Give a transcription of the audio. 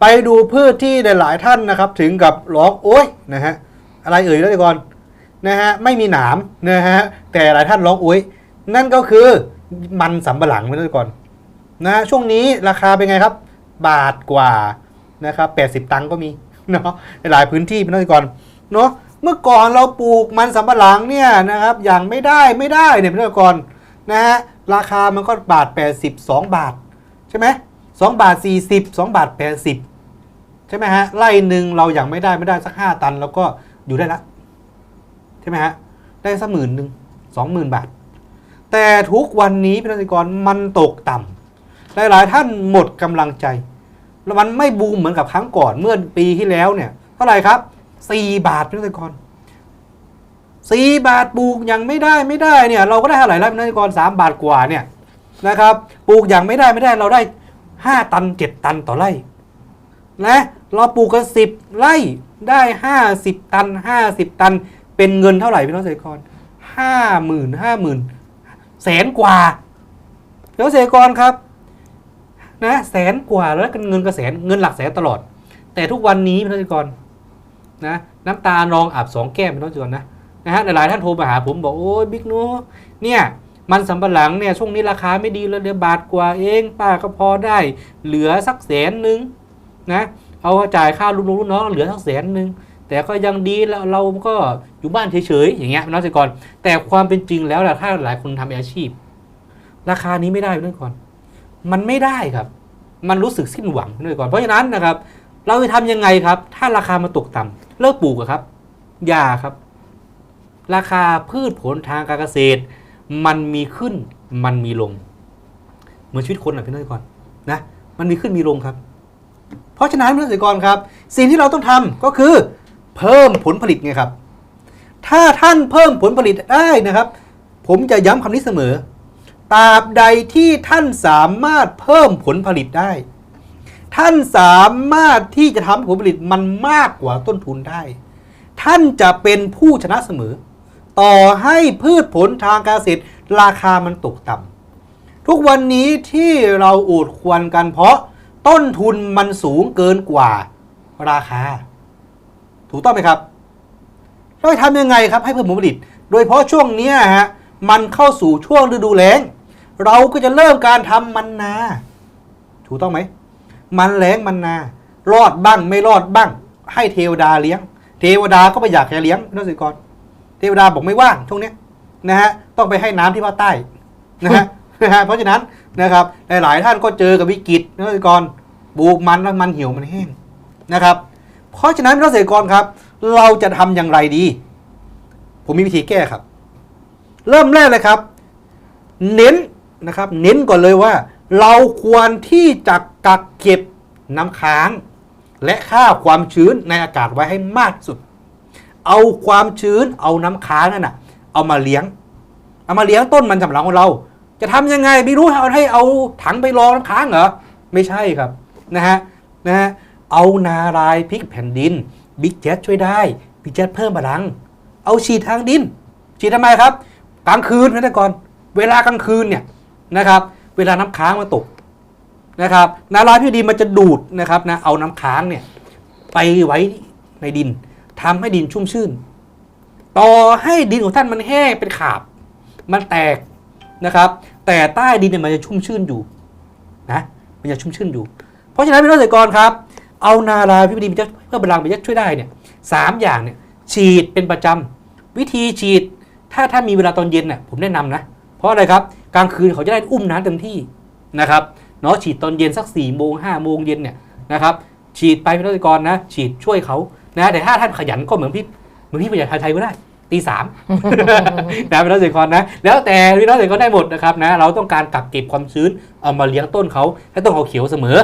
ไปดูพืชที่หลาย ๆ ท่านนะครับ ถึงกับร้องโอ๊ยนะฮะอะไรเอ่ยแล้วก่อนนะฮะไม่มีหนามนะฮะแต่หลายท่านร้องโอ๊ยนั่นก็คือมันสำปะหลังแล้วก่อนนะฮะช่วงนี้ราคาเป็นไงครับ บาทกว่านะครับแปดสิบตังค์ก็มีเนาะในหลายพื้นที่เป็นก่อนเนาะเมื่อก่อนเราปลูกมันสำปะหลังเนี่ยนะครับอย่างไม่ได้ไม่ได้เนี่ยเป็นก่อนนะฮะราคามันก็บาท 82 บาท ใช่ไหมสองบาท 40 2 บาท 80 ใช่ไหมฮะไร่หนึ่งเราอย่างไม่ได้ไม่ได้สัก5ตันแล้วก็อยู่ได้ละใช่ไหมฮะได้สักหมื่นหนึ่งสองหมื่นบาท แต่ทุกวันนี้พี่นักกรมันตกต่ำหลายๆท่านหมดกำลังใจ แล้วมันไม่บูมเหมือนกับครั้งก่อนเมื่อปีที่แล้วเนี่ยเท่าไหร่ครับ4บาทพี่นักกรสี่บาทปลูกยังไม่ได้ไม่ได้เนี่ยเราก็ได้เท่าไหร่แล้วพี่นักกรสามบาทกว่าเนี่ยนะครับปลูกอย่างไม่ได้ไม่ได้เราได้ห้าตันเจ็ดตันต่อไร่ นะเราปลูกกันสิบไร่ได้ห้าสิบตันห้าสิบตัน เป็นเงินเท่าไหร่พี่น้องเกษตรกรห้าหมื่นห้าหมื่นแสนกว่าพี่น้องเกษตรกรครับนะแสนกว่าแล้วกันเงินกระแสนเงินหลักแสนตลอด แต่ทุกวันนี้พี่น้องเกษตรกรนะน้ำตานองอาบสองแก้มพี่น้องเกษตรกรนะนะฮะหลายท่านโทรมาหาผมบอกโอ้ยบิ๊กนูเนี่ยมันสำปะหลังเนี่ยช่วงนี้ราคาไม่ดีเลยเดือบาทกว่าเองป้าก็พอได้ เหลือสักแสนหนึ่ง นะเอาจ่ายค่าลูกน้องลูกน้องเหลือสักแสนหนึ่งแต่ก็ยังดีแล้วเราก็อยู่บ้านเฉยๆอย่างเงี้ยน้องเกษตรกร แต่ความเป็นจริงแล้วล่ะถ้าหลายคนทำอาชีพ ราคานี้ไม่ได้น้องเกษตรกรมันไม่ได้ครับ มันรู้สึกสิ้นหวังน้องเกษตรกรเพราะฉะนั้นนะครับ เราจะทำยังไงครับ ถ้าราคามันตกต่ำเลิกปลูกครับอย่าครับ ราคาพืชผลทางการเกษตร มันมีขึ้นมันมีลง เหมือนชีวิตคนนะพี่น้องเกษตรกรนะมันมีขึ้นมีลงครับ เพราะฉะนั้นเกษตรกรครับ สิ่งที่เราต้องทำก็คือ เพิ่มผลผลิตไงครับ ถ้าท่านเพิ่มผลผลิตได้นะครับ ผมจะย้ำคำนี้เสมอตราบใดที่ท่านสามารถเพิ่มผลผลิตได้ ท่านสามารถที่จะทำผลผลิตมันมากกว่าต้นทุนได้ ท่านจะเป็นผู้ชนะเสมอ ต่อให้พืชผลทางการเกษตรราคามันตกต่ำทุกวันนี้ที่เราโอดควรกันเพราะ ต้นทุนมันสูงเกินกว่าราคา ถูกต้องไหมครับ เราจะทำยังไงครับให้เพิ่มผลผลิต โดยเฉพาะช่วงนี้ฮะมันเข้าสู่ช่วงฤดูแล้ง เราก็จะเริ่มการทำมันนา ถูกต้องไหม มันแล้งมันนา รอดบ้างไม่รอดบ้าง ให้เทวดาเลี้ยง เทวดาก็ไม่อยากให้เลี้ยงนักศึกรเทวดาบอกไม่ว่างช่วงนี้นะฮะต้องไปให้น้ำที่ภาคใต้นะฮะ นะฮะเพราะฉะนั้นนะครับหลายๆท่านก็เจอกับวิกฤตเกษตรกรปลูกมันแล้วมันเหี่ยวมันแห้งนะครับ เพราะฉะนั้นเกษตรกรครับ เราจะทำอย่างไรดี ผมมีวิธีแก้ครับ เริ่มแรกเลยครับ เน้นนะครับ เน้นก่อนเลยว่า เราควรที่จะกักเก็บน้ำค้าง และค่าความชื้นในอากาศไว้ให้มากสุด เอาความชื้นเอาน้ำค้างนั่นน่ะเอามาเลี้ยง เอามาเลี้ยงต้นมันสำหลังของเรา จะทำยังไงไม่รู้เอาให้เอาถังไปรองน้ำค้างเหรอ ไม่ใช่ครับนะฮะนะฮะเอานารายพริกแผ่นดินบิ๊กแจ๊ช่วยได้บิ๊กแจ๊เพิ่มพลัง เอาฉีดทางดิน ฉีดทำไมครับ กลางคืนนะก่อน เวลากลางคืนเนี่ยนะครับ เวลาน้ำค้างมันตกนะครับ นารายพิกดินมันจะดูดนะครับนะเอาน้ำค้างเนี่ยไปไว้ในดินทำให้ดินชุ่มชื่น ต่อให้ดินของท่านมันแห้งเป็นขาบ มันแตก นะครับ แต่ใต้ดินเนี่ยมันจะชุ่มชื่นอยู่นะมันจะชุ่มชื่นอยู่ เพราะฉะนั้นพี่น้องเกษตรกรครับ เอานาราพิบดีเพื่อบำลังไปยัดช่วยได้เนี่ยสามอย่างเนี่ยฉีดเป็นประจำวิธีฉีดถ้าถ้ามีเวลาตอนเย็นน่ะผมแนะนำนะ เพราะอะไรครับกลางคืนเขาจะได้อุ้มน้ำเต็มที่นะครับเนาะฉีดตอนเย็นสัก4ี่โมงห้าโมงเย็นเนี่ยนะครับฉีดไปพี่น้องเกษตรกรนะ ฉีดช่วยเขานะแต่ถ้าท่านขยันก็เหมือนพี่เหมือนพี่ประหยัดไทยก็ได้ ตีสามนะพี่น้องเกษตรกรนะ แล้วแต่พี่น้องเกษตรกรได้หมดนะครับนะ เราต้องการกักเก็บความชื้นเอามาเลี้ยงต้นเขาให้ต้นเขาเขียวเสมอ